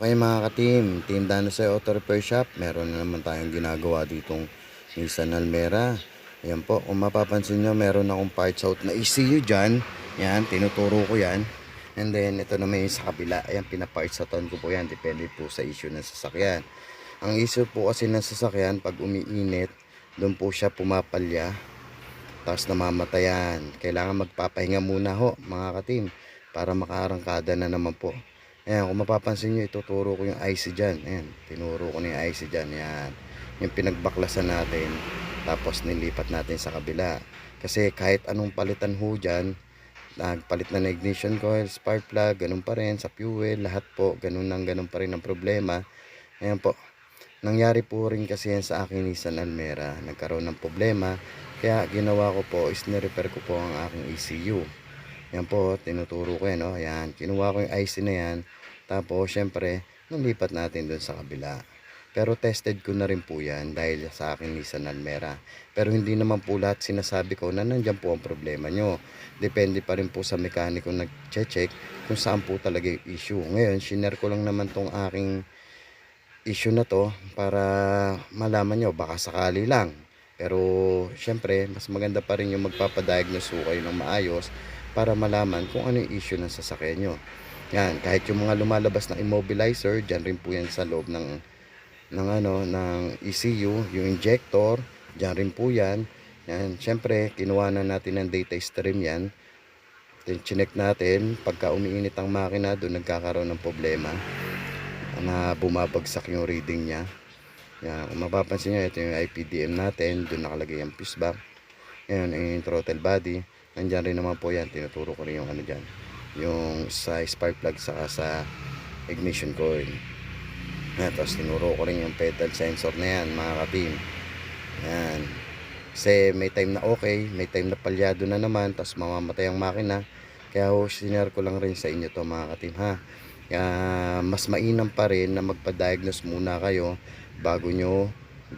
Okay mga ka-team, Team Dano sa Auto Repair Shop, meron na naman tayong ginagawa ditong Nissan Almera. Ayan po, kung mapapansin nyo, meron akong parts out na ECU dyan. Yan, tinuturo ko yan. And then, ito naman yung sa kabila. Ayan, pinaparts outan ko po yan. Depende po sa issue ng sasakyan. Ang issue po kasi ng sasakyan, pag umiinit, doon po siya pumapalya. Tapos namamatayan. Kailangan magpapahinga muna ho, mga ka-team. Para makaarangkada na naman po. Ayan, kung mapapansin nyo, ituturo ko yung IC dyan. Ayan, tinuro ko na IC dyan. Ayan, yung pinagbaklasan natin. Tapos nilipat natin sa kabila. Kasi kahit anong palitan ho dyan, nagpalit na ng ignition coil, spark plug, ganun pa rin, sa fuel, lahat po, ganun nang ganun pa rin ang problema. Ayan po, nangyari po rin kasi yan sa aking Nissan Almera. Nagkaroon ng problema. Kaya ginawa ko po is nirepair ko po ang aking ECU. Yan po, tinuturo ko yan. Oh. Yan, kinuha ko yung IC na yan. Tapos, syempre, nalipat natin doon sa kabila. Pero tested ko na rin po yan dahil sa akin Nissan Almera. Pero hindi naman po lahat sinasabi ko na nandyan po ang problema nyo. Depende pa rin po sa mekaniko nag-check kung saan po talaga yung issue. Ngayon, shinare ko lang naman tong aking issue na to para malaman nyo, baka sakali lang. Pero, syempre, mas maganda pa rin yung magpapadiagnose ko kayo ng maayos para malaman kung ano yung issue ng sasakyan nyo. Yan, kahit yung mga lumalabas na immobilizer, dyan rin po yan sa loob ng ng ano ng ECU, yung injector, dyan rin po yan. Yan, syempre, kinuha na natin ng data stream yan. Then, chinek natin, pagka umiinit ang makina, doon nagkakaroon ng problema na bumabagsak yung reading niya. Yan, kung mapapansin nyo, ito yung IPDM natin, doon nakalagay yung fuse box. Ngayon, yung throttle body, nandyan rin naman po yan, tinuturo ko rin yung ano dyan, yung sa spark plug saka sa ignition coil. Yan, tapos tinuro ko rin yung pedal sensor na yan, mga ka-team. Yan. Kasi may time na okay, may time na palyado na naman, tapos mamamatay ang makina. Kaya ho, sinare ko lang rin sa inyo to mga ka-team ha. Kaya mas mainam pa rin na magpa-diagnose muna kayo bago nyo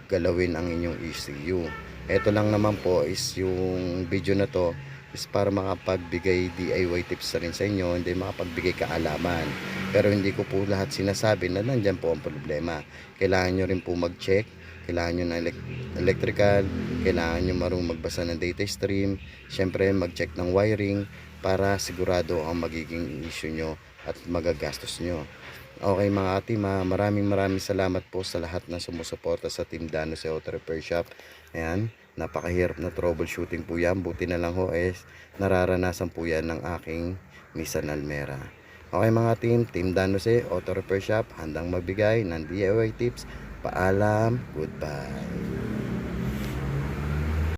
galawin ang inyong ECU. Ito lang naman po is yung video na to is para makapagbigay DIY tips na rin sa inyo, hindi makapagbigay kaalaman. Pero hindi ko po lahat sinasabi na nandyan po ang problema. Kailangan nyo rin po mag-check, kailangan nyo elec- electrical, kailangan nyo marunong magbasa ng data stream, syempre mag-check ng wiring para sigurado ang magiging issue nyo at magagastos nyo. Okay mga ate, ma, maraming maraming salamat po sa lahat na sumusuporta sa Team Dano sa Auto Repair Shop. Ayan, napakahirap na troubleshooting po yan. Buti na lang ho is nararanasan po yan ng aking Nissan Almera. Okay mga team, Team Dano sa Auto Repair Shop, handang magbigay ng DIY tips. Paalam, goodbye.